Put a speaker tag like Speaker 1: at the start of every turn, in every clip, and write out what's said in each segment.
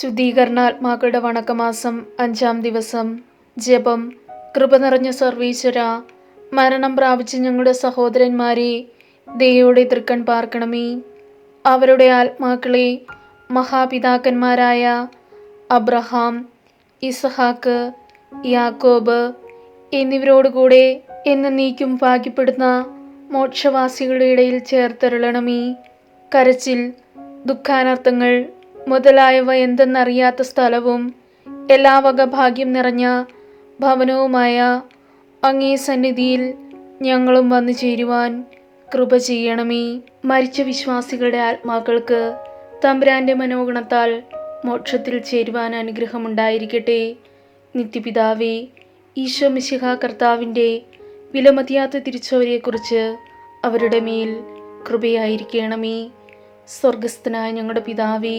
Speaker 1: ശുദ്ധീകരണാത്മാക്കളുടെ വണക്കമാസം അഞ്ചാം ദിവസം. ജപം. കൃപ നിറഞ്ഞ സർവീശ്വര. മരണം പ്രാപിച്ച ഞങ്ങളുടെ സഹോദരന്മാരെ ദയോടെ തൃക്കൺ പാർക്കണമേ. അവരുടെ ആത്മാക്കളെ മഹാപിതാക്കന്മാരായ അബ്രഹാം ഇസഹാക്ക് യാക്കോബ് എന്നിവരോടുകൂടെ എന്ന് എന്നേക്കും ഭാഗ്യപ്പെടുന്ന മോക്ഷവാസികളുടെ ഇടയിൽ ചേർത്തരുളണമേ. കരച്ചിൽ ദുഃഖാനർത്ഥങ്ങൾ മുതലായവ എന്തെന്നറിയാത്ത സ്ഥലവും എല്ലാ വക ഭാഗ്യം നിറഞ്ഞ ഭവനവുമായ അങ്ങേ സന്നിധിയിൽ ഞങ്ങളും വന്നു ചേരുവാൻ കൃപ ചെയ്യണമേ. മരിച്ച വിശ്വാസികളുടെ ആത്മാക്കൾക്ക് തമ്പുരാന്റെ മനോഗുണത്താൽ മോക്ഷത്തിൽ ചേരുവാൻ അനുഗ്രഹമുണ്ടായിരിക്കട്ടെ. നിത്യപിതാവേ ഈശോ മിശിഹ കർത്താവിന്റെ വിലമതിയാത്ത തിരിച്ചവരെക്കുറിച്ച് അവരുടെ മേൽ കൃപയായിരിക്കണമേ. സ്വർഗസ്ഥനായ ഞങ്ങളുടെ പിതാവേ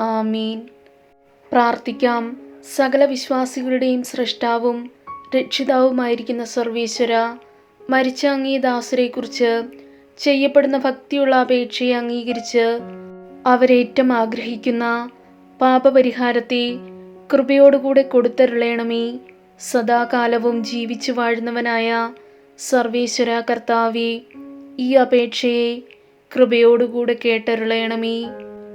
Speaker 1: ആമീൻ. പ്രാർത്ഥിക്കാം. സകല വിശ്വാസികളുടെയും സൃഷ്ടാവും രക്ഷിതാവുമായിരിക്കുന്ന സർവീശ്വര മരിച്ച അങ്ങേ ദാസരെക്കുറിച്ച് ചെയ്യപ്പെടുന്ന ഭക്തിയുള്ള അപേക്ഷയെ അംഗീകരിച്ച് അവരേറ്റം ആഗ്രഹിക്കുന്ന പാപപരിഹാരത്തെ കൃപയോടുകൂടെ കൊടുത്തരുളയണമേ സദാകാലവും ജീവിച്ചു വാഴുന്നവനായ സർവേശ്വര കർത്താവെ ഈ അപേക്ഷയെ കൃപയോടുകൂടെ കേട്ടരുളയണമേ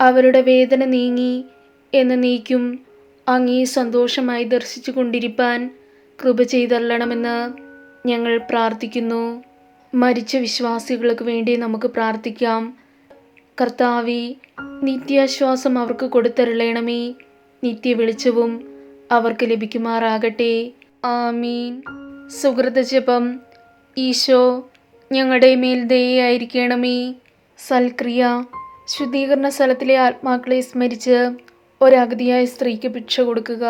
Speaker 1: അവരുടെ വേദന നീങ്ങി എന്ന് നീക്കും. അങ്ങേ സന്തോഷമായി ദർശിച്ചു കൊണ്ടിരിപ്പാൻ കൃപ ചെയ്തള്ളണമെന്ന് ഞങ്ങൾ പ്രാർത്ഥിക്കുന്നു. മരിച്ച വിശ്വാസികൾക്ക് വേണ്ടി നമുക്ക് പ്രാർത്ഥിക്കാം. കർത്താവി നിത്യാശ്വാസം അവർക്ക് കൊടുത്തരുളയണമേ നിത്യ വെളിച്ചവും അവർക്ക് ലഭിക്കുമാറാകട്ടെ. ആമീൻ. സുഹൃത ജപം. ഈശോ ഞങ്ങളുടെ മേൽ ദയായിരിക്കണമേ സൽക്രിയ. ശുദ്ധീകരണ സ്ഥലത്തിലെ ആത്മാക്കളെ സ്മരിച്ച് ഒരഗതിയായ സ്ത്രീക്ക് ഭിക്ഷ കൊടുക്കുക.